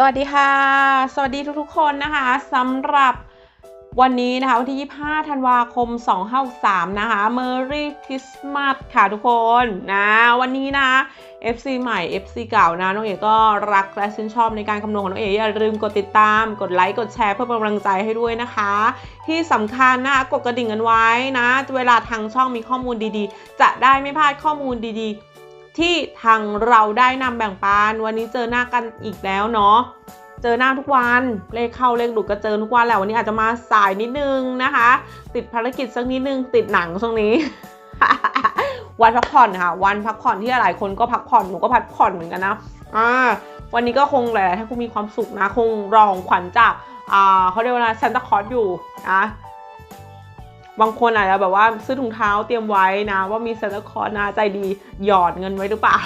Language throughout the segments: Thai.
สวัสดีค่ะ สวัสดีทุกๆคนนะคะสำหรับวันนี้นะคะวันที่ 25 ธันวาคม 2563 นะคะ Merry Christmas ค่ะทุกคนนะวันนี้นะ FC ใหม่ FC เก่านะน้องเอ๋ก็รักและชื่นชอบในการคำนวณของน้องเอ๋อย่าลืมกดติดตาม กดไลค์ กดแชร์เพื่อเป็นกำลังใจให้ด้วยนะคะ ที่สำคัญนะคะกดกระดิ่งกันไว้นะ เวลาทางช่องมีข้อมูลดีๆ จะได้ไม่พลาดข้อมูลดีๆ ที่ทางเราได้นำแบ่งปันวันนี้เจอหน้ากันอีกแล้วเนาะเจอหน้าทุกวัน เลขเข้าเลขหลุดก็เจอทุกวันแหละวันนี้อาจจะมาสายนิดนึงนะคะ ติดภารกิจสักนิดนึง ติดหนังช่วงนี้ วันพักผ่อนค่ะ วันพักผ่อนที่หลายคนก็พักผ่อนหนูก็พักผ่อนเหมือนกันนะอ่าวันนี้ก็คงหลายๆท่านคงมีความสุขนะ คงรองขวัญจากอ่าเขาเรียกว่าซานตาคลอสอยู่นะ บางคนอาจจะแบบว่าซื้อถุงเท้าเตรียมไว้นะ ว่ามีเซานตาคลอสนะใจดีหยอดเงินไว้หรือเปล่า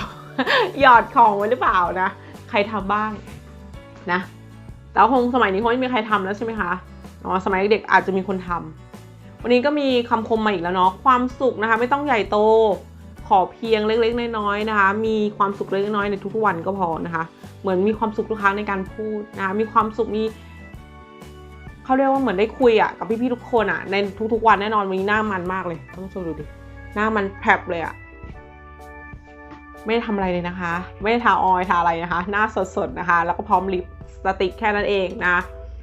หยอดของไว้หรือเปล่านะ ใครทำบ้างนะ แต่คงสมัยนี้คงไม่มีใครทำแล้วใช่ไหมคะอ๋อสมัยเด็กอาจจะมีคนทำวันนี้ก็มีคำคมมาอีกแล้วเนาะความสุขนะคะ ไม่ต้องใหญ่โตขอเพียงเล็กๆน้อยๆนะคะ มีความสุขเล็กๆน้อยๆในทุกๆวันก็พอนะคะ เหมือนมีความสุขทุกครั้งในการพูดนะะมีความสุขมี เขาเรียกว่าเหมือนได้คุยอะกับพี่ๆทุกคนอะในทุกๆวันแน่นอนวันนี้หน้ามันมากเลยต้องชมดูดิหน้ามันแผลบเลยอะไม่ได้ทำอะไรเลยนะคะ ไม่ได้ทาออยทาอะไรนะคะ หน้าสดๆนะคะ แล้วก็พร้อมลิปสติกแค่นั้นเองนะ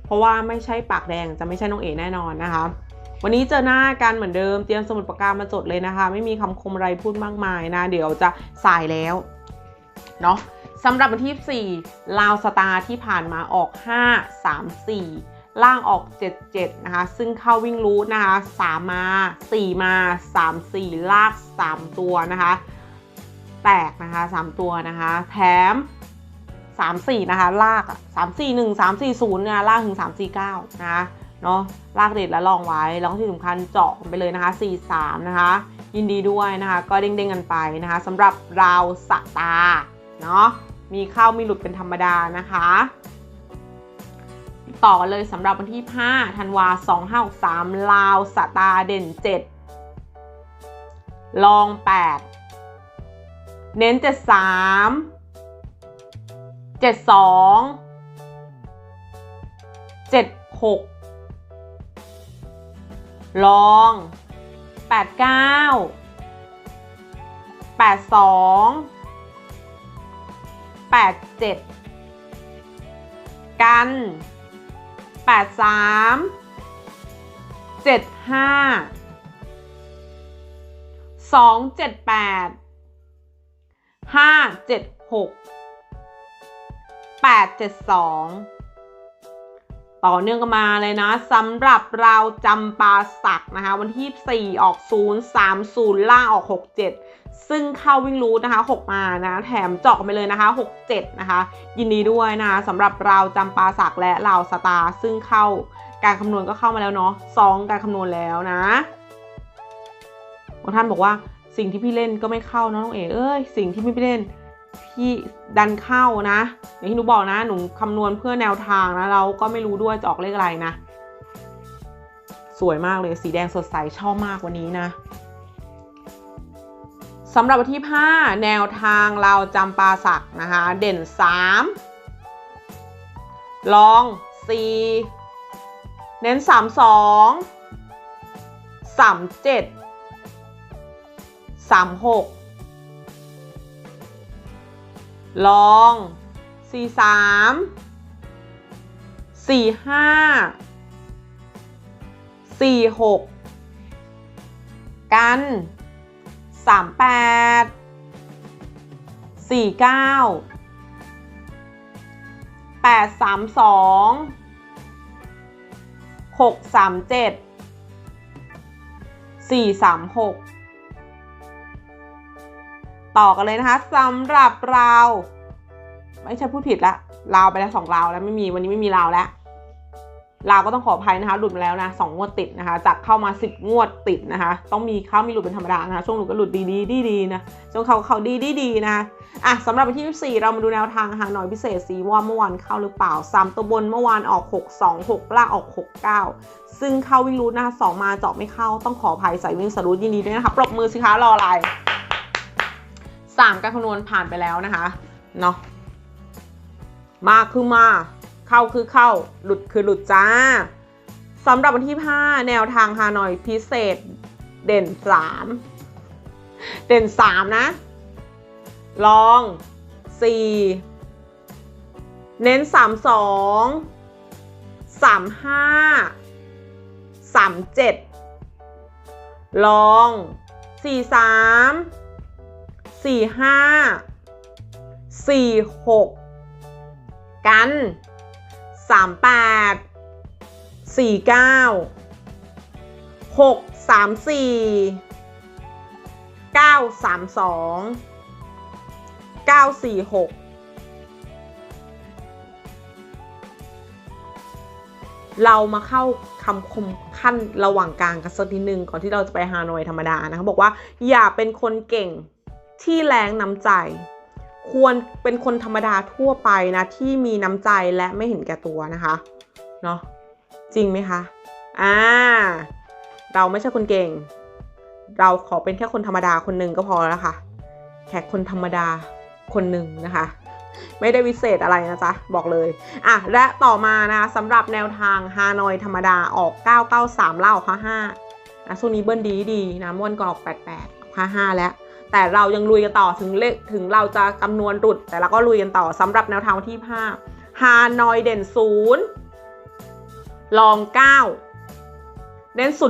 เพราะว่าไม่ใช่ปากแดงจะไม่ใช่น้องเอ๋แน่นอนนะคะ วันนี้เจอหน้ากันเหมือนเดิมเตรียมสมุดปากกามาจดเลยนะคะ ไม่มีคำคมอะไรพูดมากมายนะ เดี๋ยวจะสายแล้วเนาะสำหรับวันที่ 4 ลาวสตาร์ที่ผ่านมาออก 5 3 4 ล่างออก 7 7 นะคะ ซึ่งเข้าวิ่งรูทนะคะ 3 มา 4 มา 3 4 ลาก 3 ตัวนะคะ แตกนะคะ 3 ตัวนะคะ แถม 3 4 นะคะ ลากอะ3 4 1 3 4 0เนี่ยลากถึง 3 4 9 นะคะเนาะลากเด็ดแล้วลองไว้ แล้วก็ที่สำคัญเจาะไปเลยนะคะ 4 3 นะคะ ยินดีด้วยนะคะ ก็เด้งๆกันไปนะคะสำหรับราวสตาเนาะมีเข้ามีหลุดเป็นธรรมดานะคะ ต่อเลยสำหรับวันที่ 5 ธันวา2563 ลาวสตาเด่น 7 ลอง 8 เน้น 73 72 76 ลอง 89 82 87 กัน 83 75 278 576 872 ต่อเนื่องกันมาเลยนะสำหรับเราจำปาสักนะคะ วันที่ 4 ออก 0 3 0 ล่างออก 67 ซึ่งเข้าวิ่งรูทนะคะ 6 มานะ แถมเจาะไปเลยนะคะ 67 นะคะ ยินดีด้วยนะสำหรับเราจำปาสักและเราสตาร์ซึ่งเข้าการคำนวณก็เข้ามาแล้วเนาะซองการคำนวณแล้วนะบางท่านบอกว่าสิ่งที่พี่เล่นก็ไม่เข้านะน้องเอ๋เอ้ยสิ่งที่พี่ไม่เล่น พี่ดันเข้านะ อย่างที่หนูบอกนะ หนูคำนวณเพื่อแนวทางนะ เราก็ไม่รู้ด้วยจะออกเลขอะไรนะ สวยมากเลยสีแดงสดใสชอบมากวันนี้นะสำหรับวันที่ 5 แนวทางเราจำปาสักนะคะ เด่น 3 ลอง 4 เน้น 3 2 3 7 3 6 ลอง 43 45 46 กัน 38 49 832 637 436 ต่อกันเลยนะคะสำหรับเราไม่ใช่พูดผิดละลาวไปแล้วสองลาวแล้วไม่มีวันนี้ไม่มีลาวแล้วลาวก็ต้องขออภัยนะคะ หลุดมาแล้วนะสองงวดติดนะคะ จากเข้ามาสิบงวดติดนะคะ ต้องมีเข้ามีหลุดเป็นธรรมดานะคะ ช่วงหลุดก็หลุดดีดีดีดีนะช่วงเขาเขาดีดีดีนะอะสำหรับวันที่ 24 เรามาดูแนวทางหาหน่อยพิเศษสีว่าเมื่อวานเข้าหรือเปล่าสามตัวบนเมื่อวานออก 6 2 6ล่างออก 6 9 ซึ่งเข้าวิ่งรูทนะคะสองมาเจาะไม่เข้าต้องขออภัยใส่วิ่งสรุปยินดีด้วยนะคะ ปรบมือสิคะรออะไร สามการคำนวณผ่านไปแล้วนะคะเนาะมาคือมา เข้าคือเข้า หลุดคือหลุดจ้าสำหรับวันที่ 5 แนวทางฮานอยพิเศษเด่น 3 เด่น 3 นะ ลอง 4 เน้น 3 2 3 5 3 7 ลอง 4 3 สี่ห้าสี่หกกันสามแปดสี่เก้าหกสามสี่เก้าสามสองเก้าสี่หกเรามาเข้าคำคมขั้นระหว่างกลางกันสักนิหนึ่งก่อนที่เราจะไปฮานอยธรรมดานะคะบอกว่าอย่าเป็นคนเก่ง ที่แรงน้ำใจ ควรเป็นคนธรรมดาทั่วไปนะ ที่มีน้ำใจและไม่เห็นแก่ตัวนะคะเนาะจริงไหมคะอ่าเราไม่ใช่คนเก่ง เราขอเป็นแค่คนธรรมดาคนหนึ่งก็พอแล้วค่ะแค่คนธรรมดาคนหนึ่งนะคะ ไม่ได้วิเศษอะไรนะจ๊ะ บอกเลย อะ และต่อมานะคะสำหรับแนวทางฮานอยธรรมดาออก 993 เล่าค่า5นะช่วงนี้เบิ้ลดีดีนะมื่อวันก่อนออก 88ค่า5แล้ว แต่เรายังลุยกันต่อถึงเลขถึงเราจะคำนวณรุด แต่เราก็ลุยกันต่อสำหรับแนวทางวันที่5ฮานอยเด่น 0 ลอง 9 เด่น 01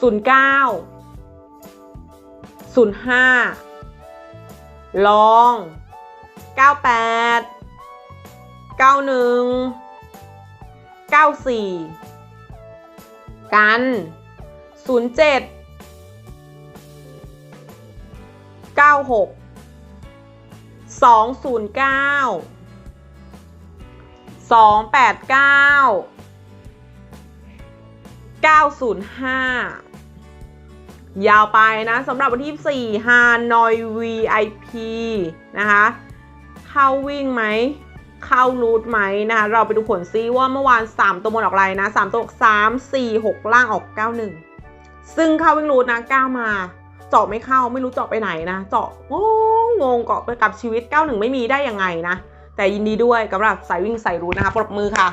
09 05 ลอง 98 91 94 กัน 07 96 209 289 905 ยาวไปนะสำหรับวันที่4ฮานอย VIP นะคะ เข้าวิ่งไหม เข้ารูทไหมนะคะ เราไปดูผลซิว่าเมื่อวาน 3 ตัวบนออกอะไรนะ 3 ตัว3 4 6 ล่างออก 91 ซึ่งเข้าวิ่งรูทนะ 9 มา เจาะไม่เข้าไม่รู้เจาะไปไหนนะ เจาะโอ้งงเกาะไปกับชีวิต 91 ไม่มีได้ยังไงนะ แต่ยินดีด้วยกับสายวิ่งสายรูทนะคะปรบมือค่ะ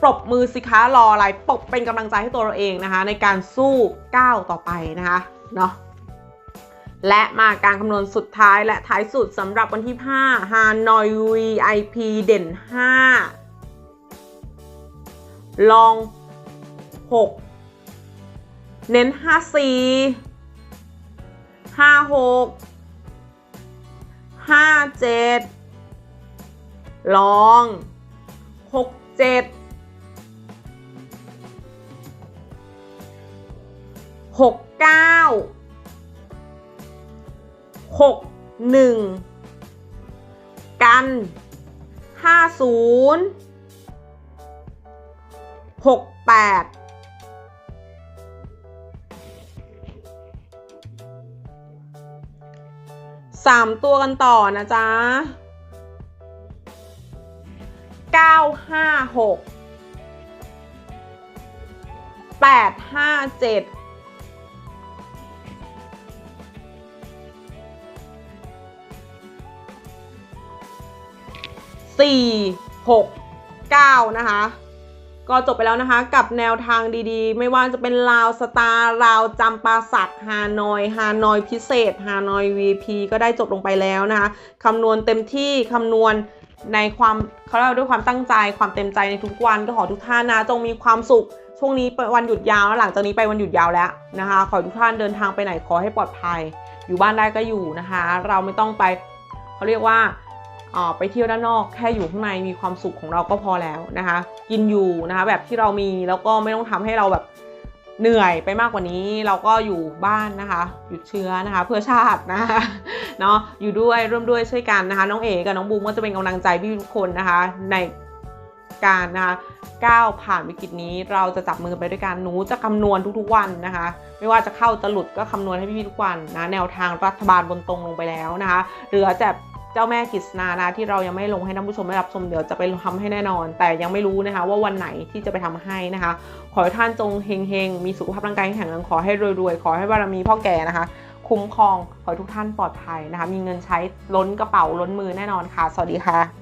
ปรบมือสิคะรออะไรปรบเป็นกำลังใจให้ตัวเราเองนะคะ ในการสู้ก้าวต่อไปนะคะเนาะและมาการคำนวณสุดท้ายและท้ายสุดสำหรับวันที่5 Hanoi VIP เด่น 5 ลอง 6 เน้น 54 56 57 ลอง 67 69 61 กัน 50 68 สามตัวกันต่อนะจ๊ะเก้าห้าหกแปดห้าเจ็ดสี่หกเก้านะคะ ก็จบไปแล้วนะคะ กับแนวทางดีๆ ไม่ว่าจะเป็นลาวสตาร์ลาวจำปาสักฮานอยฮานอยพิเศษฮานอย VP ก็ได้จบลงไปแล้วนะคะคำนวณเต็มที่คำนวณในความเขาเรียกว่าด้วยความตั้งใจความเต็มใจในทุกวันก็ขอทุกท่านนะ จงมีความสุข ช่วงนี้วันหยุดยาวแล้วหลังจากนี้ไปวันหยุดยาวแล้วนะคะ ขอทุกท่านเดินทางไปไหนขอให้ปลอดภัย อยู่บ้านได้ก็อยู่นะคะ เราไม่ต้องไปเขาเรียกว่า ไปเที่ยวด้านนอกแค่อยู่ข้างในมีความสุขของเราก็พอแล้วนะคะ กินอยู่นะคะแบบที่เรามีแล้วก็ไม่ต้องทำให้เราแบบเหนื่อยไปมากกว่านี้เราก็อยู่บ้านนะคะหยุดเชื้อนะคะ เพื่อชาตินะคะเนาะอยู่ด้วยร่วมด้วยช่วยกันนะคะ น้องเอกับน้องบูมก็จะเป็นกำลังใจพี่ทุกคนนะคะ ในการนะคะก้าวผ่านวิกฤตนี้เราจะจับมือไปด้วยกันหนูจะคำนวณทุกๆวันนะคะ ไม่ว่าจะเข้าจะหลุดก็คำนวณให้พี่ๆทุกวันนะแนวทางรัฐบาลบนตรงลงไปแล้วนะคะเหลือแต่ จ้าแม่กิษณานะที่เรายังไม่ลงให้ท่านผู้ชมได้รับชมเดี๋ยวจะไปทำให้แน่นอน แต่ยังไม่รู้นะคะ ว่าวันไหนที่จะไปทำให้นะคะ ขอให้ท่านจงเฮงๆ มีสุขภาพร่างกายแข็งแรงขอให้รวยๆ ขอให้บารมีพ่อแก่นะคะ คุ้มครองขอให้ทุกท่านปลอดภัยนะคะ มีเงินใช้ล้นกระเป๋าล้นมือแน่นอนค่ะ สวัสดีค่ะ